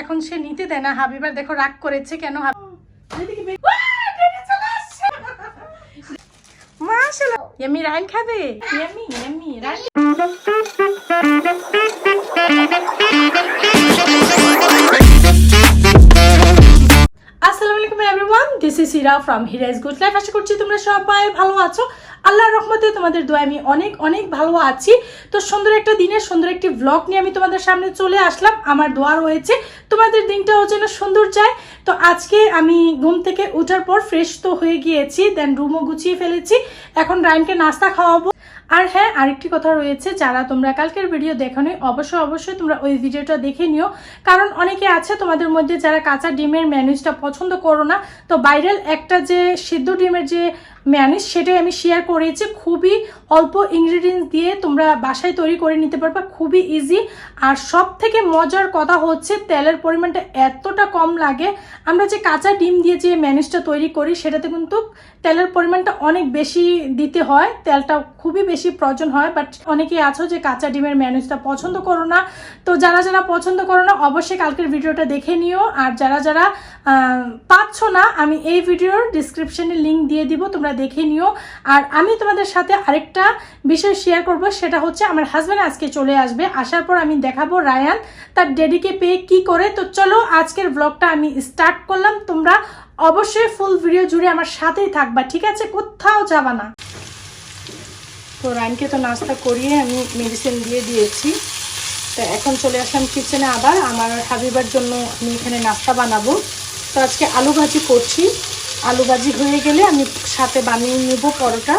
এখন সে নিতে দেয় না। হাবিবার দেখো রাগ করেছে কেন রাইন খাবে? Rayan this Hira from হিরাইজ good life আশা করছি তোমরা সবাই ভালো আছো। আল্লাহর রহমতে তোমাদের দোয়া আমি অনেক অনেক ভালো আছি। তো সুন্দর একটা দিনের, সুন্দর একটি ব্লগ নিয়ে আমি তোমাদের সামনে চলে আসলাম। আমার দোয়া রয়েছে। তোমাদের দিনটাও যেন সুন্দর যায়। তো আজকে আমি ঘুম থেকে উঠার পর ফ্রেশ তো হয়ে গিয়েছি দেন রুমও গুছিয়ে ফেলেছি। এখন রায়নকে নাস্তা খাওয়াবো। আর হ্যাঁ আরেকটি কথা রয়েছে যারা তোমরা কালকের ভিডিও দেখোনি অবশ্যই অবশ্যই তোমরা ওই ভিডিওটা দেখে নিও। কারণ অনেকে আছে তোমাদের মধ্যে যারা কাঁচা ডিমের ম্যানুজটা পছন্দ করো না। তো বাইরেল একটা যে সিদ্ধ ডিমের যে ম্যানুজ সেটাই আমি শেয়ার করেছি খুবই অল্প ইনগ্রিডিয়েন্টস দিয়ে তোমরা বাসায় তৈরি করে নিতে পারবা, খুবই ইজি আর সব থেকে মজার কথা হচ্ছে তেলের পরিমাণটা এতটা কম লাগে। আমরা যে কাঁচা ডিম দিয়ে যে ম্যানুজটা তৈরি করি, সেটাতে কিন্তু তেলের পরিমাণটা অনেক বেশি দিতে হয়। তেলটা খুবই বেশি প্রয়োজন হয় বাট অনেকেই আছো যে কাঁচা ডিমের ম্যানুজটা পছন্দ করো না। তো যারা যারা পছন্দ করো না, অবশ্যই কালকের ভিডিওটা দেখে নিও। আর যারা যারা পাচ্ছ না, আমি এই ভিডিওর ডিসক্রিপশনে লিংক দিয়ে দিব, তোমরা দেখে নিও। আর আমি তোমাদের সাথে আরেকটা বিষয় শেয়ার করব, সেটা হচ্ছে আমার হাজব্যান্ড আজকে চলে আসবে। আসার পর আমি দেখাবো রায়ান, তার ডেডিকে পেয়ে কি করে। তো চলো আজকের ব্লগটা আমি স্টার্ট করলাম। তোমরা অবশ্যই ফুল ভিডিও জুড়ে আমার সাথেই থাকবা, ঠিক আছে? কোথাও যাবা না। তো রায়নকে তো নাস্তা করিয়ে আমি মেডিসিন দিয়ে দিয়েছি। তো এখন চলে আসলাম কিচেনে আবার। আমার হাবিবার জন্য আমি এখানে নাস্তা বানাবো। তো আজকে আলু ভাজি করছি। আলু ভাজি হয়ে গেলে আমি সাথে বানিয়ে নেব পরোটা।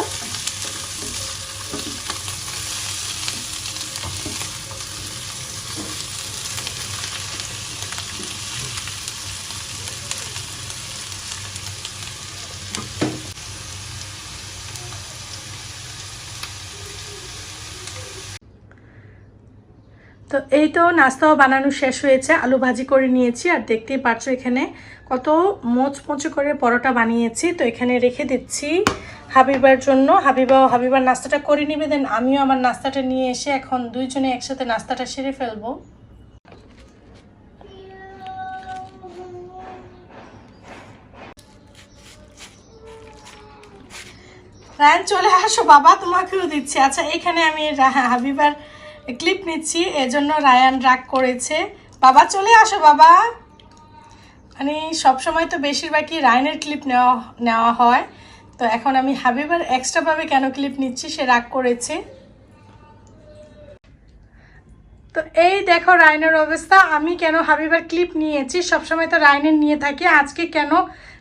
তো এই তো নাস্তাও বানানো শেষ হয়েছে, আলু ভাজি করে নিয়েছি, আর দেখতেই পাচ্ছ এখানে কত মোচমোচে করে পরোটা বানিয়েছি। তো এখানে রেখে দিচ্ছি হাবিবার জন্য। হাবিবা হাবিবার নাস্তাটা করে নিবে দেন আমিও আমার নাস্তাটা নিয়ে এসে এখন দুইজনে একসাথে নাস্তাটা সেরে ফেলব। রায়ন, চলে আসো বাবা, তোমাকেও দিচ্ছি। আচ্ছা এখানে আমি হাবিবার ক্লিপ নিচ্ছি, এজন্য রায়ান রাগ করেছে। বাবা, চলে আসো বাবা। মানে সবসময় তো বেশিরভাগই রায়নের ক্লিপ নেওয়া নেওয়া হয়। তো এখন আমি হাবিবার এক্সট্রাভাবে কেন ক্লিপ নিচ্ছি, সে রাগ করেছে। তো এই দেখো রাইনের অবস্থা। আমি কেন হাবিবার ক্লিপ নিয়েছি? সবসময় তো রাইনের নিয়ে থাকি। আজকে কেন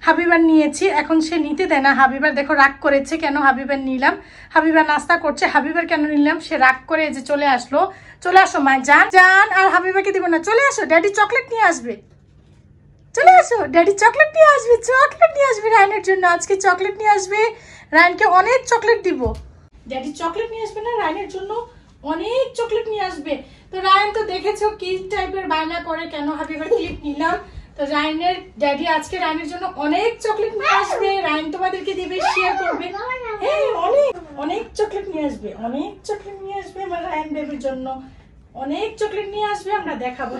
হাবিবার নিয়েছি? এখন সে নিতে দেয় না। হাবিবার দেখো রাগ করেছে, কেন হাবিবার নিলাম? হাবিবার নাস্তা করছে, হাবিবার কেন নিলাম? সে রাগ করে যে চলে আসলো। চলে আসো, মা, যান যান, আর হাবিবাকে দিব না। চলে আসো, ড্যাডি চকলেট নিয়ে আসবে। চলে আসো, ড্যাডি চকলেট নিয়ে আসবে, চকলেট নিয়ে আসবে রায়নের জন্য। আজকে চকলেট নিয়ে আসবে। রায়নকে অনেক চকলেট দিব। ড্যাডি চকলেট নিয়ে আসবে না? রায়নের জন্য অনেক চকলেট নিয়ে আসবে। তো রায়ন তো দেখেছ কি টাইপের বায়না করে কেন হাবিবার ক্লিপ নিলাম? তো রায়নের ড্যাডি আজকে রায়নের জন্য অনেক চকলেট নিয়ে আসবে। রায়ন তোমাদেরকে দিবে শেয়ার করবে। হ্যাঁ অনেক অনেক চকলেট নিয়ে আসবে অনেক চকলেট নিয়ে আসবে আমার রায়ন বেবির জন্য। অনেক চকলেট নিয়ে আসবে আমরা দেখাবো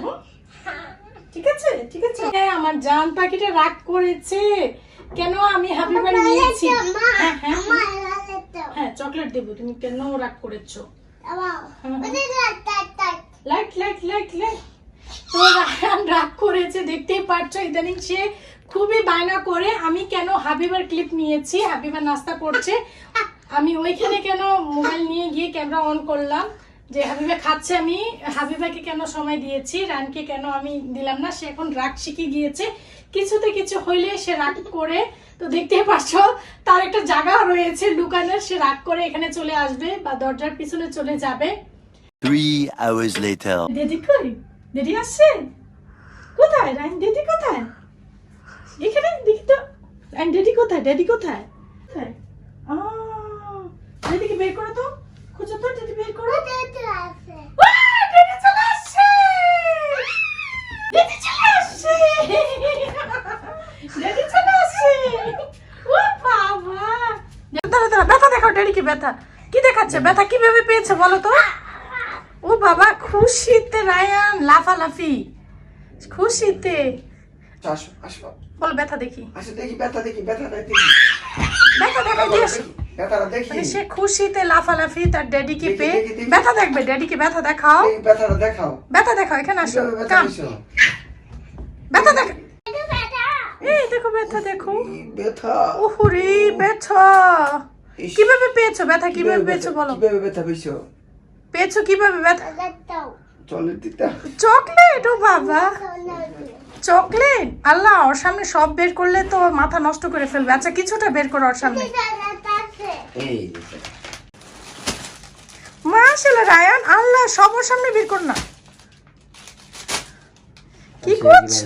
হ্যাঁ? ঠিক আছে ঠিক আছে। হ্যাঁ আমার জান পাখিটা রাগ করেছে। কেন আমি হাবিবার নিয়েছি? হ্যাঁ হ্যাঁ। হ্যাঁ চকলেট দেবো। তুমি কেন রাগ করেছ? Light light light light. তো রায়ান রাগ করেছে, দেখতেই পারছ, ইদানিং সে খুবই বায়না করে। আমি কেন হাবিবার ক্লিপ নিয়েছি হাবিবার নাস্তা করছে। আমি ওইখানে কেন মোবাইল নিয়ে গিয়ে ক্যামেরা অন করলাম, যে হাবিবা খাচ্ছে আমি, হাবিবাকে কেন সময় দিয়েছি, রানকে কেন আমি দিলাম না, সে এখন রাগ শিখে গিয়েছে। কিছুতে কিছু হইলে সে রাগ করে, তো দেখতেই পাচ্ছ তার একটা জায়গা রয়েছে লুকানোর সে রাগ করে এখানে চলে আসবে বা দরজার পিছনে চলে যাবে। Three hours later. দিদি কই? দিদি আসছে? কোথায়? রাইন দিদি কোথায়? এখানে? দেখি তো। রাইন দিদি কোথায়? দিদি কোথায়? কোথায়? আহ, দিদিকে বের করো তো। খুঁজো তো দিদি বের করো। ব্যথা দেখাও ড্যাডিকে ব্যথা। কি দেখাচ্ছে? ব্যথা কীভাবে পেয়েছে বলো তো? বাবা খুশিতে রায়ান লাফালাফি। খুশিতে। আসো আসো। বলো ব্যথা দেখি। আসো দেখি ব্যথা দেখি ব্যথাটা দেখি। ব্যথা দেখা দিয়েছ ব্যথাটা দেখি। মানে সে খুশিতে লাফালাফি তার ড্যাডিকে পেয়ে। ব্যথা দেখবে ড্যাডিকে ব্যথা দেখাও। ব্যথাটা দেখাও। ব্যথা দেখাও এখানে আসো। কীভাবে ব্যথা কাম। পেয়েছ? ব্যথা দেখা এই দেখো ব্যথা দেখো। এই ব্যথা। ওহরে ব্যথা। কীভাবে পেয়েছ ব্যথা? কীভাবে পেয়েছ বলো। কীভাবে ব্যথা পেয়েছ? পেয়েছ কীভাবে চকলেট ও বাবা। চকলেট। আল্লাহ ওর সামনে সব বের করলে তো মাথা নষ্ট করে ফেলবে। আচ্ছা কিছুটা বের করো ওর সামনে। এই যে। স্যার। রায়ান আল্লাহ সব ওর সামনে বের কর না। কি আচ্ছা, করছ?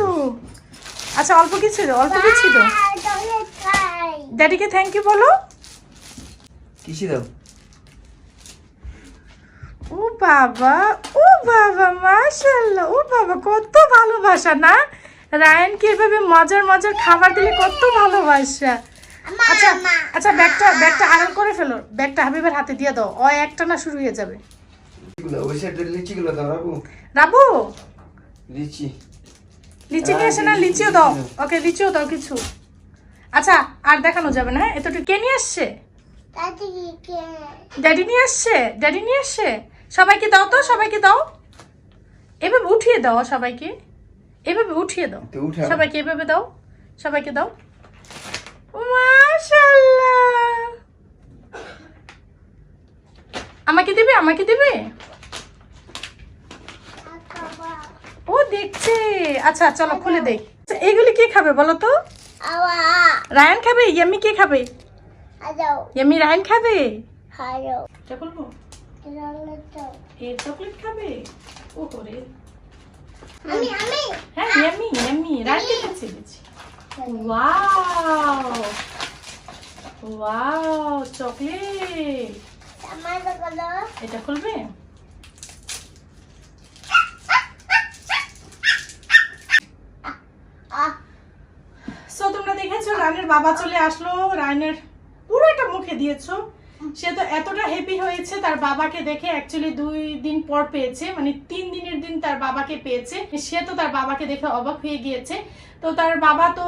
আচ্ছা অল্প কিছু অল্প কিছু দাও ড্যাডিকে থ্যাংক ইউ বলো। কিসে দাও ও বাবা ও বাবা মাশাআল্লাহ ও বাবা কত ভালোবাসা না? রায়ানকে এভাবে মজার মজার খাবার দিলে কত ভালোবাসা? আচ্ছা আচ্ছা ব্যাগটা ব্যাগটা আড়াল করে ফেলো। ব্যাগটা হাবিবের হাতে দিয়ে দাও। ও একটা না শুরু হয়ে যাবে। লিচিগুলো দাও রাবু। লিচি। লিচি নিয়ে এসে না লিচিও দাও। ওকে লিচিও দাও কিছু। আচ্ছা আর দেখানো যাবে না হ্যাঁ? এতটুকু কে নিয়ে আসছে? ড্যাডি নিয়ে আসছে? ড্যাডি নিয়ে আসছে? সবাইকে দাও তো সবাইকে দাও। এভাবে উঠিয়ে দাও সবাইকে। এভাবে উঠিয়ে দাও। সবাইকে এভাবে দাও। সবাইকে দাও। মাশাআল্লাহ। আমাকে দিবে আমাকে দিবে? ও দেখছে। আচ্ছা চলো খুলে দেখ আচ্ছা, এগুলি কে খাবে বলো তো? রায়ান খাবে ইয়ামি কে খাবে? ইয়ামি রায়ান খাবে? বলব এর চকলেট খাবে? ও করে হ্যাঁ ওয়াও। ওয়াও চকলেট এটা খুলবে? সো তোমরা দেখেছ রানের বাবা চলে আসলো। রানের পুরোটা মুখে দিয়েছ। সে তো এতটা হ্যাপি হয়েছে, তার বাবাকে দেখে অ্যাকচুয়ালি দুই দিন পর পেয়েছে মানে তিন দিনের দিন তার বাবাকে পেয়েছে। সে তো তার বাবাকে দেখে অবাক হয়ে গিয়েছে। তো তার বাবা তো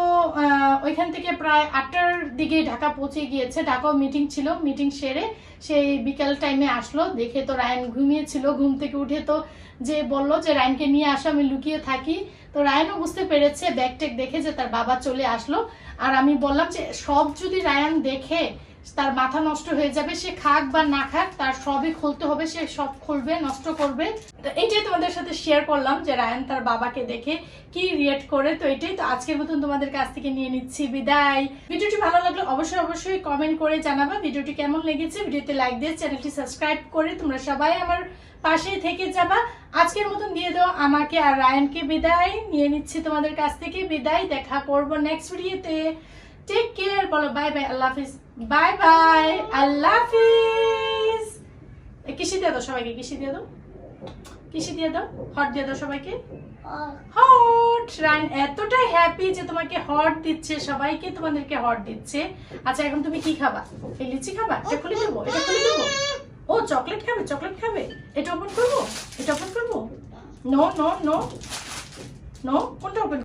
ওইখান থেকে প্রায় আটটার দিকে ঢাকা পৌঁছে গিয়েছে। ঢাকাও মিটিং ছিল মিটিং সেরে সেই বিকেল টাইমে আসলো। দেখে তো রায়ন ঘুমিয়েছিল, ঘুম থেকে উঠে তো যে বলল যে, রায়নকে নিয়ে আসো, আমি লুকিয়ে থাকি। তো রায়নও বুঝতে পেরেছে ব্যাগ টেক দেখে যে তার বাবা চলে আসলো। আর আমি বললাম যে, সব যদি রায়ান দেখে তার মাথা নষ্ট হয়ে যাবে, সে খাক বা না খাক, তার সবই খুলতে হবে, সে সব খুলবে, নষ্ট করবে। তো এইটাই তোমাদের সাথে শেয়ার করলাম যে রায়ান তার বাবাকে দেখে কি রিয়েক্ট করে। তো এটাই তো আজকের মতন তোমাদের কাছ থেকে নিয়ে নিচ্ছি, বিদায়। ভিডিওটি ভালো লাগলে অবশ্যই অবশ্যই কমেন্ট করে জানাবা ভিডিওটি কেমন লেগেছে। ভিডিওতে লাইক দিয়ে চ্যানেলটি সাবস্ক্রাইব করে তোমরা সবাই আমার পাশেই থেকে যাবা। আজকের মতন দিয়ে দাও আমাকে আর রায়ানকে বিদায়। নিয়ে নিচ্ছি তোমাদের কাছ থেকে বিদায়। দেখা করব নেক্সট ভিডিওতে টেক কেয়ার বলো বাই বাই আল্লাহ হাফিজ বাই বাই আল্লাহ হাফিজ কিসি দিয়ে দাও সবাইকে? কিসি দিয়ে দাও? কিসি দিয়ে দাও? হট দিয়ে দাও সবাইকে? হট রান এতটাই হ্যাপি যে তোমাকে হট দিচ্ছে সবাইকে তোমাদেরকে হট দিচ্ছে। আচ্ছা এখন তুমি কি খাবা? এই লিচি খাবা? এটা খুলে দেবো? এটা খুলে দেবো? ও চকলেট খাবে চকলেট খাবে। এটা ওপেন করব? এটা ওপেন করব? নো নো নো নো কোনটা ওপেন